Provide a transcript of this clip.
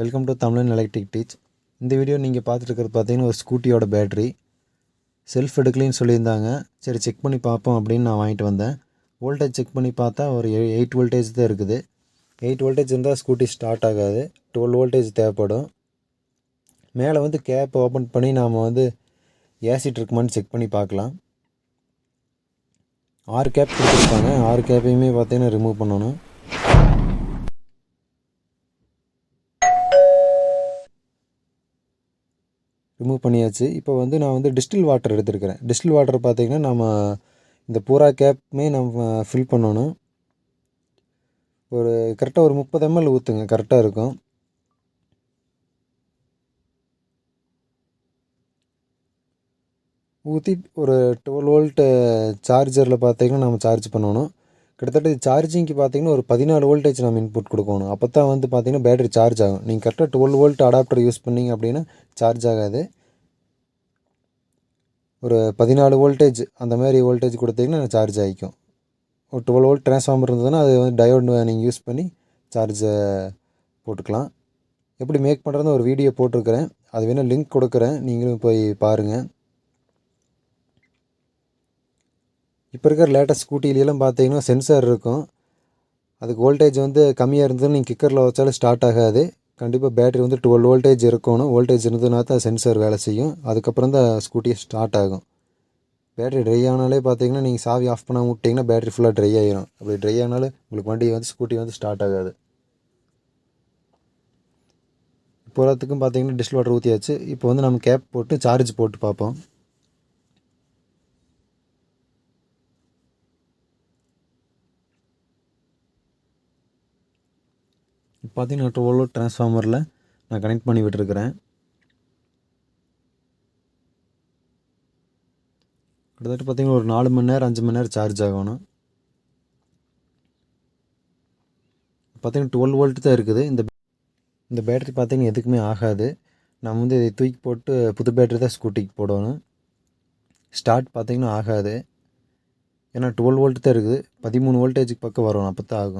Welcome to Tamilan electric teach இந்த video நீங்கள் பார்த்துட்டு பார்த்தீங்கன்னா ஒரு ஸ்கூட்டியோட பேட்ரி செல்ஃப் எடுக்கலைன்னு சொல்லியிருந்தாங்க. சரி செக் பண்ணி பார்ப்போம் அப்படின்னு நான் வாங்கிட்டு வந்தேன். வோல்டேஜ் செக் பண்ணி பார்த்தா ஒரு எயிட் வோல்டேஜ் தான் இருக்குது. எயிட் வோல்டேஜ் இருந்தால் ஸ்கூட்டி ஸ்டார்ட் ஆகாது. டுவெல் வோல்டேஜ் தேவைப்படும். மேலே வந்து கேப் ஓப்பன் பண்ணி நாம் வந்து ஏசிட் இருக்குமான்னு செக் பண்ணி பார்க்கலாம். ஆறு கேப் கொடுத்துருப்பாங்க ஆறு கேப்பையுமே பார்த்தீங்கன்னா ரிமூவ் பண்ணணும். ரிமூவ் பண்ணியாச்சு. இப்போ வந்து நான் வந்து டிஸ்டில் வாட்டர் எடுத்துருக்கிறேன். டிஸ்டில் வாட்டர் பார்த்திங்கன்னா நம்ம இந்த பூரா கேப்புமே நம்ம ஃபில் பண்ணணும். ஒரு கரெக்டாக ஒரு முப்பது எம்எல் ஊற்றுங்க கரெக்டாக இருக்கும். ஊற்றி ஒரு டுவெல் வோல்ட்டு சார்ஜரில் பார்த்தீங்கன்னா நம்ம சார்ஜ் பண்ணணும். கிட்டத்தட்ட சார்ஜிங்க்கு பார்த்தீங்கன்னா ஒரு பதினாலு வோல்டேஜ் நம்ம இன்புட் கொடுக்கணும். அப்போ தான் வந்து பார்த்தீங்கன்னா பேட்டரி சார்ஜ் ஆகும். நீங்கள் கரெக்டாக டுவெல் வோல்ட் அடாப்டர் யூஸ் பண்ணிங்க அப்படின்னா சார்ஜ் ஆகாது. ஒரு பதினாலு வோல்டேஜ் அந்த மாதிரி வோல்டேஜ் கொடுத்தீங்கன்னா சார்ஜ் ஆகிக்கும். ஒரு டுவெல் வோல்ட் ட்ரான்ஸ்ஃபார்மர் இருந்ததுன்னா அது வந்து டயோட் நீங்கள் யூஸ் பண்ணி சார்ஜை போட்டுக்கலாம். எப்படி மேக் பண்ணுறதுன்னு ஒரு வீடியோ போட்டிருக்கிறேன். அது வேணால் லிங்க் கொடுக்குறேன். நீங்களும் போய் பாருங்கள் இப்போ இருக்கிற லேட்டஸ்ட் ஸ்கூட்டிலெலாம் பார்த்தீங்கன்னா சென்சார் இருக்கும். அதுக்கு வோல்டேஜ் வந்து கம்மியாக இருந்ததுன்னு நீங்கள் கிக்கரில் வச்சாலும் ஸ்டார்ட் ஆகாது. கண்டிப்பாக பேட்டரி வந்து டுவெல் வோல்டேஜ் இருக்கணும். வோல்டேஜ் இருந்ததுனா தான் சென்சார் வேலை செய்யும். அதுக்கப்புறம் தான் ஸ்கூட்டியை ஸ்டார்ட் ஆகும். பேட்டரி ட்ரை ஆனாலே பார்த்தீங்கன்னா நீங்கள் சாவி ஆஃப் பண்ண விட்டிங்கன்னா பேட்டரி ஃபுல்லாக ட்ரை ஆகிரும் அப்படி ட்ரை ஆனாலும் உங்களுக்கு வண்டி வந்து ஸ்கூட்டி வந்து ஸ்டார்ட் ஆகாது. போகிறதுக்கும் பார்த்தீங்கன்னா டிஸ்டில் வாட்டர் ஊற்றியாச்சு இப்போ வந்து நம்ம கேப் போட்டு சார்ஜ் போட்டு பார்ப்போம். இப்போ பார்த்தீங்கன்னா டுவெல் வோல்ட் ட்ரான்ஸ்ஃபார்மரில் நான் கனெக்ட் பண்ணி விட்டுருக்கிறேன். கிட்டத்தட்ட பார்த்தீங்கன்னா ஒரு நாலு மணி நேரம் அஞ்சு மணி நேரம் சார்ஜ் ஆகணும். பார்த்தீங்கன்னா டுவெல் வோல்ட் தான் இருக்குது. இந்த இந்த பேட்டரி பார்த்தீங்கன்னா எதுக்குமே ஆகாது. நம்ம வந்து இதை தூக்கி போட்டு புது பேட்டரி தான் ஸ்கூட்டிக்கு போடணும். ஸ்டார்ட் பார்த்தீங்கன்னா ஆகாது. ஏன்னா டுவெல் வோல்ட் தான் இருக்குது. பதிமூணு வோல்டேஜுக்கு பக்கம் வரும் அப்போ தான் ஆகும்.